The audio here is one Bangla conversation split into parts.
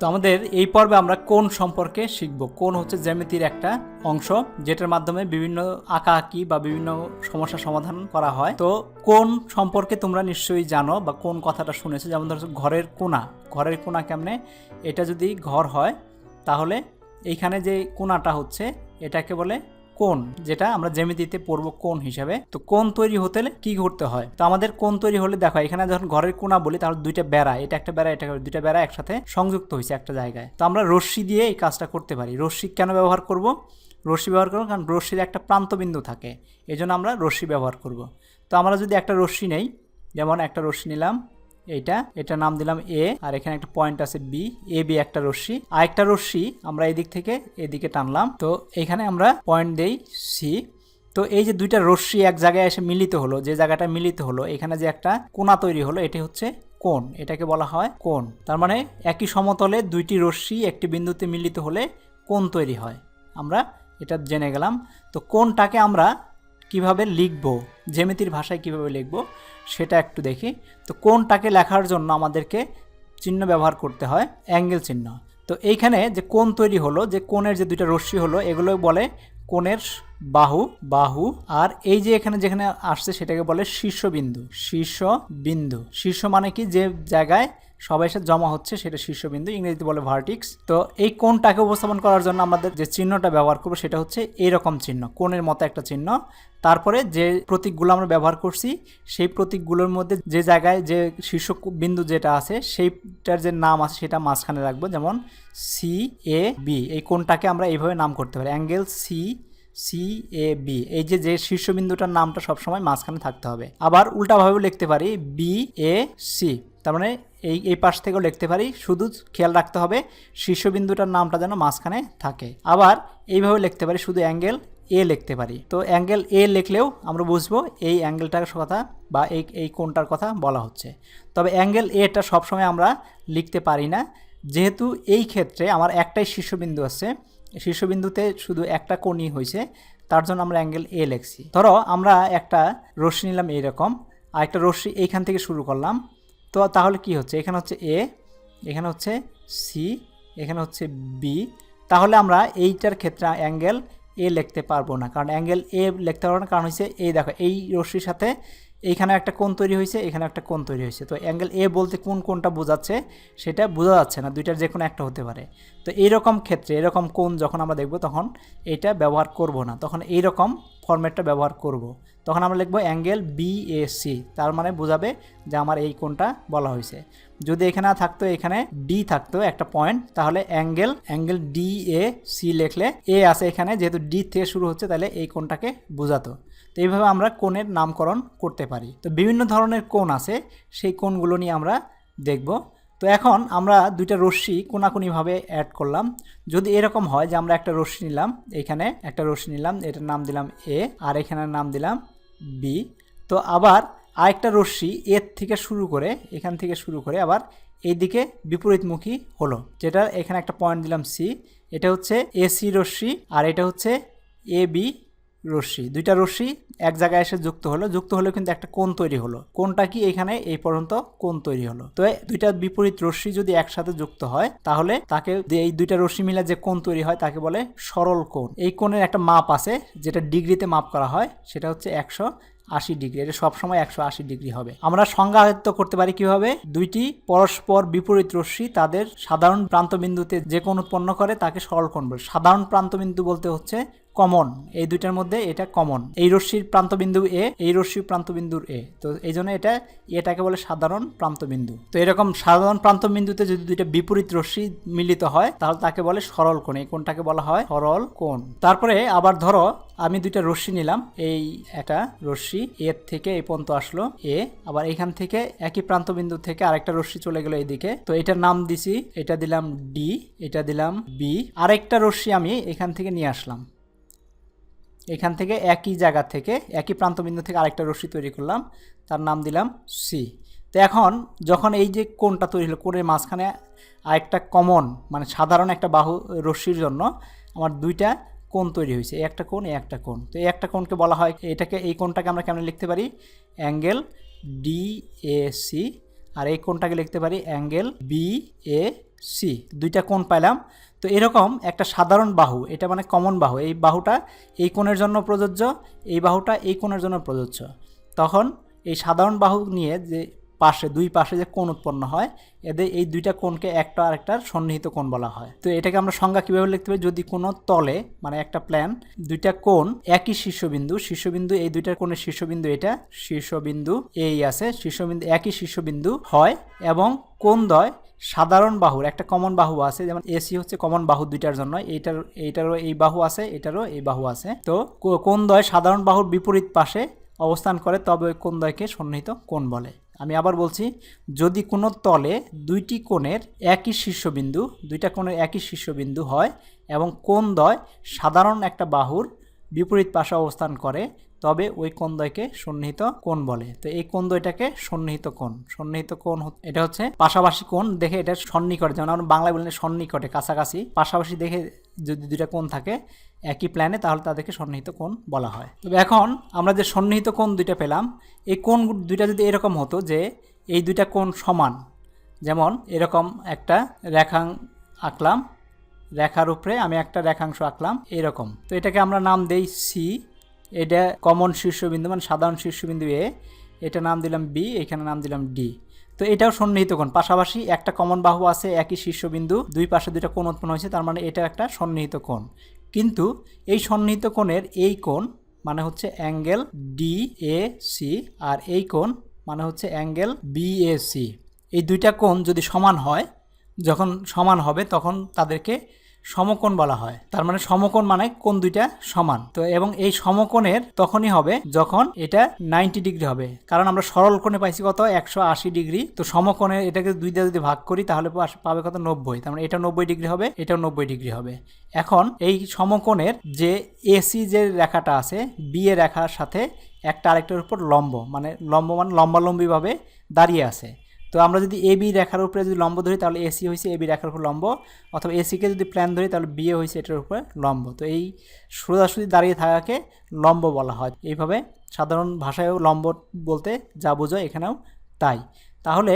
তো আমাদের এই পর্বে আমরা কোন সম্পর্কে শিখব? কোন হচ্ছে জ্যামিতির একটা অংশ, যেটার মাধ্যমে বিভিন্ন আঁকা আঁকি বা বিভিন্ন সমস্যা সমাধান করা হয়। তো কোন সম্পর্কে তোমরা নিশ্চয়ই জানো বা কোন কথাটা শুনেছো? যেমন ধরো ঘরের কোনা ঘরের কোনা কেমনে? এটা যদি ঘর হয়, তাহলে এইখানে যে কোনাটা হচ্ছে, এটাকে বলে কোণ, যেটা আমরা জ্যামিতিতে পড়ব কোন হিসাবে। তো কোন তৈরি হতে হলে কি করতে হয়? তো আমাদের কোন তৈরি হলে দেখো, এখানে যখন ঘরের কোনা বলি, তাহলে দুইটা বেড়া, এটা একটা বেড়া, এটা দুইটা বেড়া একসাথে সংযুক্ত হয়েছে একটা জায়গায়। তো আমরা রশ্মি দিয়ে এই কাজটা করতে পারি। রশ্মি কেন ব্যবহার করব? রশ্মি ব্যবহার করব কারণ রশ্মির একটা প্রান্তবিন্দু থাকে। এই আমরা রশ্মি ব্যবহার করব। তো আমরা যদি একটা রশ্মি নেই, যেমন একটা রশ্মি নিলাম এইটা, এটা নাম দিলাম এ আর এখানে একটা পয়েন্ট আছে বি এ বি একটা রশ্মি। আর একটা রশ্মি আমরা এদিক থেকে এদিকে টানলাম। তো এখানে আমরা পয়েন্ট দেই সি তো এই যে দুইটা রশ্মি এক জায়গায় এসে মিলিত হলো, যে জায়গাটা মিলিত হলো, এখানে যে একটা কোনা তৈরি হলো, এটি হচ্ছে কোণ। এটাকে বলা হয় কোণ। তার মানে একই সমতলে দুইটি রশ্মি একটি বিন্দুতে মিলিত হলে কোণ তৈরি হয়। আমরা এটা জেনে গেলাম। তো কোনটাকে আমরা কীভাবে লিখব, জ্যামিতির ভাষায় কীভাবে লিখব, সেটা একটু দেখি। তো কোনটাকে লেখার জন্য আমাদেরকে চিহ্ন ব্যবহার করতে হয়? অ্যাঙ্গেল চিহ্ন। তো এইখানে যে কোন তৈরি হলো, যে কোণের যে দুইটা রশ্মি হলো এগুলো বলে কোণের বাহু বাহু, আর এই যে এখানে যেখানে আসছে সেটাকে বলে শীর্ষবিন্দু শীর্ষবিন্দু। শীর্ষ মানে কি? যে জায়গায় সবাই সাথে জমা হচ্ছে, সেটা শীর্ষবিন্দু, ইংরেজিতে বলে ভার্টিক্স তো এই কোণটাকে উপস্থাপন করার জন্য আমাদের যে চিহ্নটা ব্যবহার করব, সেটা হচ্ছে এইরকম চিহ্ন, কোণের মতো একটা চিহ্ন। তারপরে যে প্রতীকগুলো আমরা ব্যবহার করছি, সেই প্রতীকগুলোর মধ্যে যে জায়গায় যে শীর্ষ বিন্দু যেটা আছে, সেইটার যে নাম আছে, সেটা মাঝখানে রাখব। যেমন সি এ বি এই কোণটাকে আমরা এইভাবে নাম করতে পারি। Angle C C A B এই যে যে শীর্ষবিন্দুটার নামটা সবসময় মাঝখানে থাকতে হবে। আবার উল্টাভাবেও লিখতে পারি বি এ সি তার মানে এই এই পাশ থেকেও লিখতে পারি। শুধু খেয়াল রাখতে হবে, শীর্ষবিন্দুটার নামটা যেন মাঝখানে থাকে। আবার এইভাবে লিখতে পারি, শুধু অ্যাঙ্গেল এ লিখতে পারি। তো অ্যাঙ্গেল এ লিখলেও আমরা বুঝব এই অ্যাঙ্গেলটার কথা বা এই এই কোনটার কথা বলা হচ্ছে। তবে অ্যাঙ্গেল এটা সবসময় আমরা লিখতে পারি না। যেহেতু এই ক্ষেত্রে আমার একটাই শীর্ষবিন্দু আছে, শীর্ষবিন্দুতে শুধু একটা কোণই হয়েছে, তার জন্য আমরা অ্যাঙ্গেল এ লিখছি। ধরো আমরা একটা রশ্মি নিলাম এইরকম আর একটা রশ্মি এইখান থেকে শুরু করলাম তো তাহলে কি হচ্ছে? এখানে হচ্ছে এ, এখানে হচ্ছে সি, এখানে হচ্ছে বি। তাহলে আমরা এইটার ক্ষেত্রে অ্যাঙ্গেল এ লিখতে পারব না। কারণ অ্যাঙ্গেল এ লিখতে পারব না। কারণ হচ্ছে এই দেখো, এই রশ্মির সাথে এইখানে একটা কোণ তৈরি হয়েছে এখানে একটা কোণ তৈরি হয়েছে তো অ্যাঙ্গেল এ বলতে কোন কোনটা বোঝাচ্ছে সেটা বোঝা যাচ্ছে না। দুইটার যে কোনো একটা হতে পারে। তো এইরকম ক্ষেত্রে, এরকম কোণ যখন আমরা দেখব তখন এটা ব্যবহার করব না। তখন এইরকম ফরম্যাটটা ব্যবহার করব। তখন আমরা লিখব অ্যাঙ্গেল বি এ সি তার মানে বোঝাবে যে আমার এই কোণটা বলা হয়েছে। যদি এখানে থাকতো, এখানে ডি থাকতো একটা পয়েন্ট তাহলে angle angle D A C লিখলে এ আছে এখানে, যেহেতু ডি থেকে শুরু হচ্ছে, তাহলে এই কোণটাকে বোঝাতো। তো এইভাবে আমরা কোণের নামকরণ করতে পারি। তো বিভিন্ন ধরনের কোণ আছে, সেই কোণগুলো নিয়ে আমরা দেখব। তো এখন আমরা দুইটা রশ্মি কোনাকুনিভাবে অ্যাড করলাম। যদি এরকম হয় যে আমরা একটা রশ্মি নিলাম, এখানে একটা রশ্মি নিলাম, এটার নাম দিলাম এ আর এখানের নাম দিলাম বি তো আবার আরেকটা রশ্মি এর থেকে শুরু করে, এখান থেকে শুরু করে আবার এইদিকে বিপরীতমুখী হলো, যেটা এখানে একটা পয়েন্ট দিলাম সি এটা হচ্ছে এসি রশ্মি আর এটা হচ্ছে এ বি রশ্মি। দুইটা রশ্মি এক জায়গায় এসে যুক্ত হলো। যুক্ত হলে কিন্তু একটা কোণ তৈরি হলো। কোনটা কি? এখানে এই পর্যন্ত কোণ তৈরি হলো। তো দুইটা বিপরীত রশ্মি যদি একসাথে যুক্ত হয়, তাহলে তাকে এই দুইটা রশ্মি মিলে যে কোণ তৈরি হয়, তাকে বলে সরল কোণ। এই কোণের একটা মাপ আছে, যেটা ডিগ্রিতে মাপ করা হয়, সেটা হচ্ছে একশো আশি ডিগ্রি। এটা সবসময় একশো আশি ডিগ্রি হবে। আমরা সংজ্ঞায়িত করতে পারি কীভাবে? দুইটি পরস্পর বিপরীত রশ্মি তাদের সাধারণ প্রান্তবিন্দুতে যে কোণ উৎপন্ন করে, তাকে সরল কোণ বলে। সাধারণ প্রান্তবিন্দু বলতে হচ্ছে কমন। এই দুইটার মধ্যে এটা কমন। এই রশ্মির প্রান্তবিন্দু এ, এই রশ্মির প্রান্তবিন্দুর এ। তো এই জন্য এটা, এটাকে বলে সাধারণ প্রান্তবিন্দু। তো এরকম সাধারণ প্রান্তবিন্দুতে যদি দুইটা বিপরীত রশ্মি মিলিত হয়, তাহলে তাকে বলে সরল কোণ। এই কোণটাকে বলা হয় সরল কোণ। তারপরে আবার ধরো, আমি দুইটা রশ্মি নিলাম। এই একটা রশ্মি এর থেকে এই পর্যন্ত আসলো, এ। আবার এখান থেকে একই প্রান্তবিন্দু থেকে আরেকটা রশ্মি চলে গেল এইদিকে। তো এটার নাম দিছি, এটা দিলাম ডি, এটা দিলাম বি। আরেকটা রশ্মি আমি এখান থেকে নিয়ে আসলাম। এখান থেকে একই জায়গা থেকে, একই প্রান্তবিন্দু থেকে আরেকটা রশ্মি তৈরি করলাম, তার নাম দিলাম সি তো এখন যখন এই যে কোণটা তৈরি হলো, কোণের মাঝখানে আরেকটা কমন মানে সাধারণ একটা বাহু রশ্মির জন্য আমার দুইটা কোণ তৈরি হয়েছে, একটা কোণ একটা কোণ। তো এই একটা কোণকে বলা হয়, এটাকে, এই কোণটাকে আমরা কেমন লিখতে পারি? অ্যাঙ্গেল ডি এ সি আর এই কোণটাকে লিখতে পারি অ্যাঙ্গেল বি এ সি দুইটা কোণ পাইলাম তো এরকম একটা সাধারণ বাহু, এটা মানে কমন বাহু, এই বাহুটা এই কোণের জন্য প্রযোজ্য, এই বাহুটা এই কোণের জন্য প্রযোজ্য। তখন এই সাধারণ বাহু নিয়ে যে পাশে, দুই পাশে যে কোণ উৎপন্ন হয়, এদের এই দুইটা কোণকে একটা আরেকটার সন্নিহিত কোণ বলা হয়। তো এটাকে আমরা সংজ্ঞা কীভাবে লিখতে পারি? যদি কোনো তলে মানে একটা প্ল্যান দুইটা কোণ একই শীর্ষবিন্দু শীর্ষবিন্দু এই দুইটার কোণের শীর্ষবিন্দু এটা, শীর্ষবিন্দু এই আছে, শীর্ষবিন্দু একই শীর্ষবিন্দু হয় এবং কোণদ্বয় সাধারণ বাহুর একটা কমন বাহু আছে, যেমন এসি হচ্ছে কমন বাহু দুইটার জন্য, এইটার, এইটারও এই বাহু আছে, এটারও এই বাহু আছে। তো কোন দয় সাধারণ বাহুর বিপরীত পাশে অবস্থান করে, তবে ওই দয়কে সন্নিহিত কোণ বলে। আমি আবার বলছি, যদি কোনো তলে দুইটি কোণের একই শীর্ষবিন্দু, দুইটা কোণের একই শীর্ষবিন্দু হয়, এবং কোন দয় সাধারণ একটা বাহুর বিপরীত পাশে অবস্থান করে তবে ওই কোণদ্বয়কে সন্নিহিত কোণ বলে। তো এই কোণদ্বয়টাকে সন্নিহিত কোণ। সন্নিহিত কোণ এটা হচ্ছে পাশাপাশি কোণ দেখে এটা সন্নিকটে, যেমন আমরা বাংলায় বললে সন্নিকটে, কাছাকাছি। পাশাপাশি দেখে যদি দুইটা কোণ থাকে একই প্ল্যানে তাহলে তাদেরকে সন্নিহিত কোণ বলা হয়। তবে এখন আমরা যে সন্নিহিত কোণ দুইটা পেলাম, এই কোণ দুইটা যদি এরকম হতো যে এই দুইটা কোণ সমান, যেমন এরকম একটা রেখাং আঁকলাম, রেখার উপরে আমি একটা রেখাংশ আঁকলাম, এরকম। তো এটাকে আমরা নাম দেই সি এটা কমন শীর্ষবিন্দু মানে সাধারণ শীর্ষবিন্দু এ এটা নাম দিলাম বি এখানে নাম দিলাম ডি তো এটাও সন্নিহিত কোণ, পাশাপাশি একটা কমন বাহু আছে, একই শীর্ষবিন্দু, দুই পাশে দুইটা কোণ উৎপন্ন হয়েছে, তার মানে এটা একটা সন্নিহিত কোণ। কিন্তু এই সন্নিহিত কোণের এই কোণ মানে হচ্ছে অ্যাঙ্গেল ডি এ সি আর এই কোণ মানে হচ্ছে অ্যাঙ্গেল বি এ সি এই দুইটা কোণ যদি সমান হয়, যখন সমান হবে, তখন তাদেরকে সমকোণ বলা হয়। তার মানে সমকোণ মানে কোন দুইটা সমান। তো এবং এই সমকোণের তখনই হবে যখন এটা নাইনটি ডিগ্রি হবে। কারণ আমরা সরল কোণে পাইছি কত? একশো আশি ডিগ্রি। তো সমকোণে এটাকে দুই দিয়ে যদি ভাগ করি, তাহলে পাবে কত? নব্বই। তার মানে এটা নব্বই ডিগ্রি হবে, এটাও নব্বই ডিগ্রি হবে। এখন এই সমকোণের যে এসি যে রেখাটা আছে বি এ রেখার সাথে একটা আরেকটার উপর লম্ব মানে লম্ব মানে লম্বালম্বিভাবে দাঁড়িয়ে আছে। তো আমরা যদি এ বি রেখার উপরে যদি লম্ব ধরি, তাহলে এসি হয়েছে এ বি রেখার উপর লম্ব। অথবা এসিকে যদি প্ল্যান ধরি, তাহলে বিএ হয়েছে এটার উপরে লম্ব। তো এই সোজাসুজি দাঁড়িয়ে থাকাকে লম্ব বলা হয়। এইভাবে সাধারণ ভাষায়ও লম্ব বলতে যা বোঝায় এখানেও তাই। তাহলে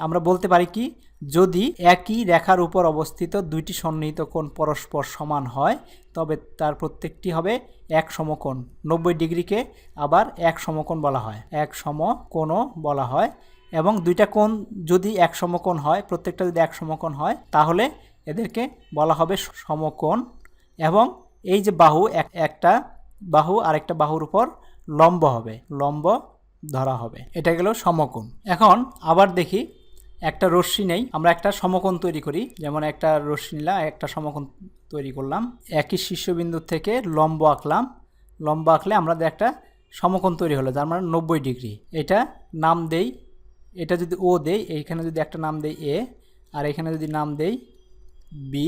আমরা বলতে পারি কি, যদি একই রেখার উপর অবস্থিত দুইটি সন্নিহিত কোণ পরস্পর সমান হয়, তবে তার প্রত্যেকটি হবে এক সমকোণ। নব্বই ডিগ্রিকে আবার এক সমকোণ বলা হয়। এক সমকোণও বলা হয় এবং দুইটা কোণ যদি এক সমকোণ হয়, প্রত্যেকটা যদি এক সমকোণ হয়, তাহলে এদেরকে বলা হবে সমকোণ এবং এই যে বাহু এক একটা বাহু আরেকটা বাহুর উপর লম্ব হবে, লম্ব ধরা হবে। এটা গেল সমকোণ। এখন আবার দেখি একটা রশ্মি নেই। আমরা একটা সমকোণ তৈরি করি। যেমন একটা রশ্মি নিলাম, একটা সমকোণ তৈরি করলাম। একই শীর্ষবিন্দু থেকে লম্ব আঁকলাম। লম্ব আঁকলে আমাদের একটা সমকোণ তৈরি হলো, যার মানে নব্বই ডিগ্রি। এটা নাম দেই এটা যদি ও দেই, এইখানে যদি একটা নাম দেই এ আর এখানে যদি নাম দেই বি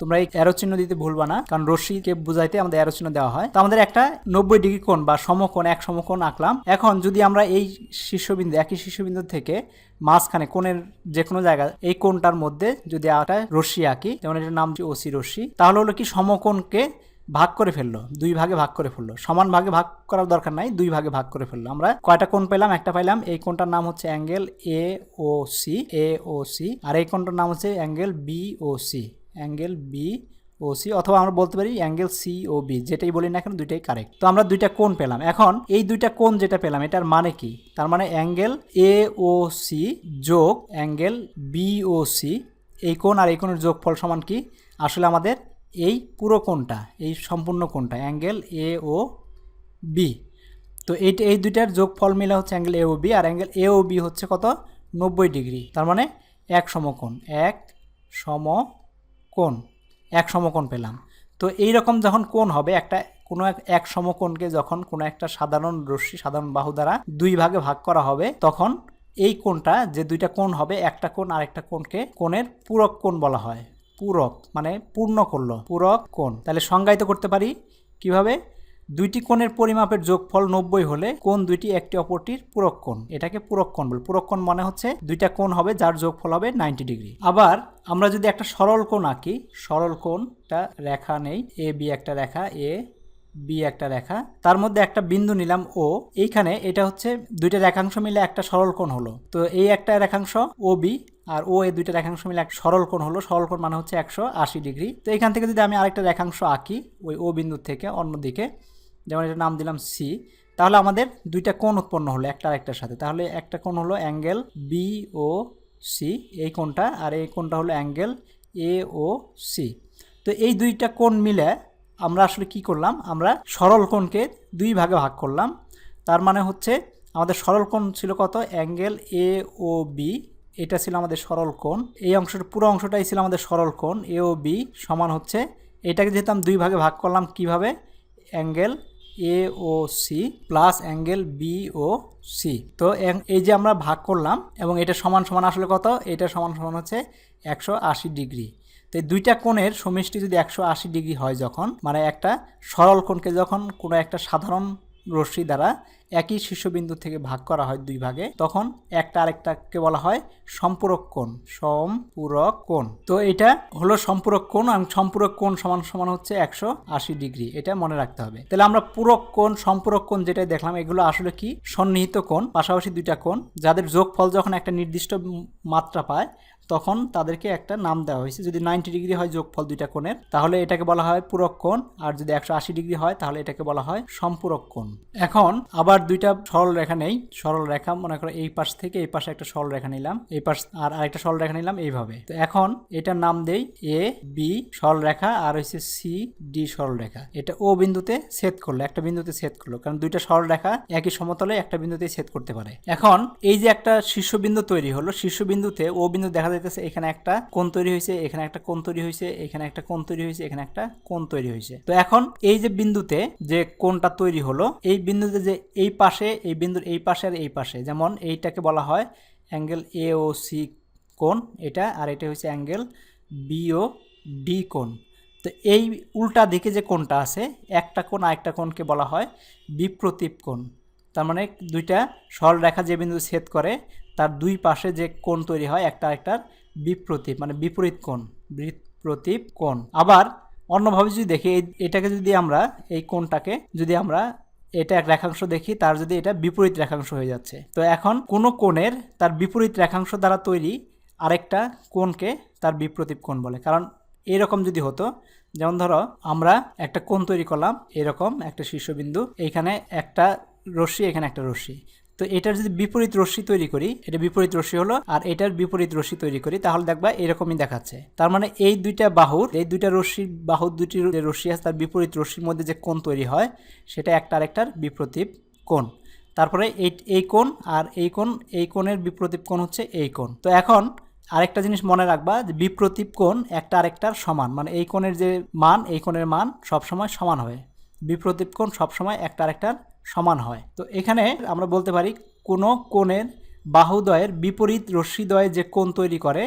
তোমরা এই অ্যারো চিহ্ন দিতে ভুলবা না, কারণ রশ্মিকে বুঝাইতে আমাদের অ্যারো চিহ্ন দেওয়া হয়। তো আমাদের একটা নব্বই ডিগ্রি কোণ বা সমকোণ, এক সমকোণ আঁকলাম। এখন যদি আমরা এই শীর্ষবিন্দু, একই শীর্ষবিন্দু থেকে মাঝখানে কোণের যে কোনো জায়গা, এই কোণটার মধ্যে যদি একটা রশ্মি আঁকি, যেমন এটার নাম ওসি রশ্মি, তাহলে হলো কি সমকোণকে ভাগ করে ফেলল, দুই ভাগে ভাগ করে ফেলল। সমান ভাগে ভাগ করার দরকার নাই, দুই ভাগে ভাগ করে ফেলল। আমরা কয়টা কোণ পেলাম একটা পাইলাম, এই কোণটার নাম হচ্ছে angle A O C, A O C, আর এই কোণটার নাম হচ্ছে angle B O C, angle B O C, অথবা আমরা বলতে পারি অ্যাঙ্গেল সি ও বি, যেটাই বলি না কেন, দুইটাই কারেক্ট। তো আমরা দুইটা কোণ পেলাম। এখন এই দুইটা কোণ যেটা পেলাম, এটার মানে কি? তার মানে অ্যাঙ্গেল এ ও সি যোগ অ্যাঙ্গেল বি ও সি, এই কোণ আর এই কোণের যোগফল সমান কি? আসলে আমাদের এই পুরো কোণটা, এই সম্পূর্ণ কোণটা, অ্যাঙ্গেল এ ও বি তো এই এই দুইটার যোগফল মিলে হচ্ছে অ্যাঙ্গেল এ ও বি আর অ্যাঙ্গেল এ ও বি হচ্ছে কত? নব্বই ডিগ্রি। তার মানে এক সমকোণ এক সমকোণ এক সমকোণ পেলাম। তো এই রকম যখন কোণ হবে, একটা, কোনো এক সমকোণকে যখন কোনো একটা সাধারণ রশ্মি, সাধারণ বাহু দ্বারা দুই ভাগে ভাগ করা হবে, তখন এই কোণটা, যে দুইটা কোণ হবে, একটা কোণ আর একটা কোণকে, কোণের পূরক কোণ বলা হয়। পূরক মানে পূর্ণ করল। পূরক কোণ। তাহলে সংজ্ঞায়িত করতে পারি কীভাবে? দুইটি কোণের পরিমাপের যোগফল নব্বই হলে কোন দুইটি, একটি অপরটির পূরক কোণ। এটাকে পূরক কোণ বলে। পূরক কোণ মানে হচ্ছে দুইটা কোণ হবে যার যোগফল হবে নাইনটি ডিগ্রি। আবার আমরা যদি একটা সরল কোণ আঁকি, সরল কোণটা রেখা নেই, এ বি একটা রেখা, এ বি একটা রেখা। তার মধ্যে একটা বিন্দু নিলাম ও। এইখানে এটা হচ্ছে দুইটা রেখাংশ মিলে একটা সরল কোণ হলো। তো এই একটা রেখাংশ ও বি আর ও এই দুইটা রেখাংশ মিলে এক সরল কোণ হলো। সরল কোণ মানে হচ্ছে একশো আশি ডিগ্রি। তো এখান থেকে যদি আমি আরেকটা রেখাংশ আঁকি ওই ও বিন্দু থেকে অন্যদিকে, যেমন এটা নাম দিলাম সি, তাহলে আমাদের দুইটা কোণ উৎপন্ন হলো একটা আরেকটার সাথে। তাহলে একটা কোণ হলো অ্যাঙ্গেল বি ও সি, এই কোণটা, আর এই কোণটা হলো অ্যাঙ্গেল এ ও সি। তো এই দুইটা কোণ মিলে আমরা আসলে কি করলাম? আমরা সরল কোণকে দুই ভাগে ভাগ করলাম। তার মানে হচ্ছে আমাদের সরল কোণ ছিল কত? অ্যাঙ্গেল এ ও বি এটা ছিল আমাদের সরল কোণ। এই অংশটা পুরো অংশটাই ছিল আমাদের সরল কোণ। এ ও বি সমান হচ্ছে এটাকে যেহেতু আমি দুই ভাগে ভাগ করলাম কীভাবে? Angle A O C plus angle B O C তো এই যে আমরা ভাগ করলাম এবং এটা সমান সমান আসলে কত? এটা সমান সমান হচ্ছে একশো আশি ডিগ্রি। তো দুইটা কোণের সমষ্টি যদি একশো আশি ডিগ্রি হয় যখন মানে একটা সরল কোণকে যখন কোনো একটা সাধারণ রশ্মি দ্বারা একই শীর্ষবিন্দু থেকে ভাগ করা হয় দুই ভাগে, তখন একটা আরেকটাকে বলা হয় সম্পূরক কোণ সম্পূরক কোণ। তো এটা হলো সম্পূরক কোণ এবং সম্পূরক কোণ সমান সমান হচ্ছে একশো আশি ডিগ্রি, এটা মনে রাখতে হবে। তাহলে আমরা পূরক কোণ, সম্পূরক কোণ যেটা দেখলাম, এগুলো আসলে কি? সন্নিহিত কোণ, পাশাপাশি দুইটা কোণ, যাদের যোগফল যখন একটা নির্দিষ্ট মাত্রা পায় তখন তাদেরকে একটা নাম দেওয়া হয়েছে। যদি নাইনটি ডিগ্রি হয় যোগফল দুইটা কোণের, তাহলে এটাকে বলা হয় পূরক কোণ, আর যদি একশো আশি ডিগ্রি হয় তাহলে এটাকে বলা হয় সম্পূরক কোণ। এখন আবার দুইটা সরল রেখা নেই। সরল রেখা, মনে করো এই পাশ থেকে এই পাশে একটা সরল রেখা নিলাম। এই পাশ আর আরেকটা সরল রেখা নিলাম এইভাবে। তো এখন এটার নাম দেই এ বি সরল রেখা, আর হচ্ছে সি ডি সরল রেখা। এটা ও বিন্দুতে ছেদ করল, একটা বিন্দুতে ছেদ করল, কারণ দুইটা সরল রেখা একই সমতলে একটা বিন্দুতে ছেদ করতে পারে। এখন এই যে একটা শীর্ষবিন্দু তৈরি হলো, শীর্ষবিন্দুতে ও বিন্দু দেখা যাইতেছে এখানে একটা কোণ তৈরি হয়েছে এখানে একটা কোণ তৈরি হয়েছে এখানে একটা কোণ তৈরি হয়েছে এখানে একটা কোণ তৈরি হয়েছে তো এখন এই যে বিন্দুতে যে কোনটা তৈরি হলো, এই বিন্দুতে যে এই পাশে, এই বিন্দুর এই পাশে আর এই পাশে, যেমন এইটাকে বলা হয় অ্যাঙ্গেল এ ও সি কোণ, এটা আর এটা হচ্ছে অ্যাঙ্গেল বি ও ডি কোণ। তো এই উল্টা দিকে যে কোণটা আছে, একটা কোণ আরেকটা কোণকে বলা হয় বিপ্রতীপ কোণ। তার মানে দুইটা সরল রেখা যে বিন্দু ছেদ করে, তার দুই পাশে যে কোণ তৈরি হয়, একটা আরেকটার বিপ্রতীপ মানে বিপরীত কোণ, বিপ্রতীপ কোণ। আবার অন্যভাবে যদি দেখি এটাকে যদি আমরা, এই কোণটাকে যদি আমরা, এটা এক রেখাংশ দেখি, তার যদি এটা বিপরীত রেখাংশ হয়ে যাচ্ছে। তো এখন কোনো কোণের তার বিপরীত রেখাংশ দ্বারা তৈরি আরেকটা কোণকে তার বিপ্রতীপ কোণ বলে। কারণ এরকম যদি হতো, যেমন ধরো, আমরা একটা কোণ তৈরি করলাম, এরকম একটা শীর্ষবিন্দু, এইখানে একটা রশ্মি এখানে একটা রশ্মি। তো এটার যদি বিপরীত রশ্মি তৈরি করি, এটা বিপরীত রশ্মি হলো, আর এটার বিপরীত রশ্মি তৈরি করি, তাহলে দেখবা এরকমই দেখাচ্ছে। তার মানে এই দুইটা বাহুর, এই দুইটা রশ্মির বাহুর দুটি যে রশ্মি আছে, তার বিপরীত রশ্মির মধ্যে যে কোণ তৈরি হয়, সেটা একটা আরেকটার বিপ্রতীপ কোণ। তারপরে এই এই কোণ আর এই কোণ, এই কোণের বিপ্রতীপ কোণ হচ্ছে এই কোণ। তো এখন আরেকটা জিনিস মনে রাখবা, যে বিপ্রতীপ কোণ একটা আরেকটার সমান। মানে এই কোণের যে মান, এই কোণের মান সবসময় সমান হবে বিপ্রতীপ কোণ সবসময় একটা আরেকটার সমান হয়। তো এখানে আমরা বলতে পারি কোনো কোণের বাহুদ্বয়ের বিপরীত রশ্মিদ্বয় যে কোণ তৈরি করে,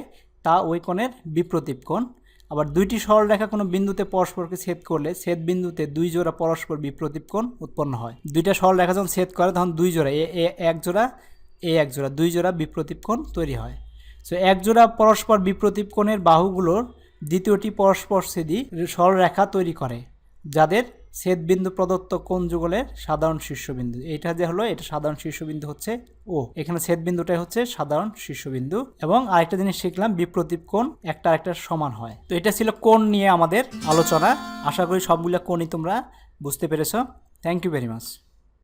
তা ওই কোণের বিপ্রতীপ কোণ। আবার দুইটি সরলরেখা কোনো বিন্দুতে পরস্পরকে ছেদ করলে ছেদ বিন্দুতে দুই জোড়া পরস্পর বিপ্রতীপ কোণ উৎপন্ন হয়। দুইটা সরলরেখা যখন ছেদ করে, তখন দুই জোড়া, এ এ, এক জোড়া, এ, এক জোড়া, দুই জোড়া বিপ্রতীপ কোণ তৈরি হয়। সো এক জোড়া পরস্পর বিপ্রতীপ কোণের বাহুগুলোর দ্বিতীয়টি পরস্পর ছেদি সরলরেখা তৈরি করে, যাদের ছেদবিন্দু প্রদত্ত কোন যুগলের সাধারণ শীর্ষবিন্দু? এটা যে হলো, এটা সাধারণ শীর্ষবিন্দু হচ্ছে ও এখানে ছেদবিন্দুটাই হচ্ছে সাধারণ শীর্ষবিন্দু এবং আরেকটা জিনিস শিখলাম বিপ্রতীপ কোণ একটা আরেকটার সমান হয়। তো এটা ছিল কোন নিয়ে আমাদের আলোচনা। আশা করি সবগুলো কোনই তোমরা বুঝতে পেরেছ। Thank you very much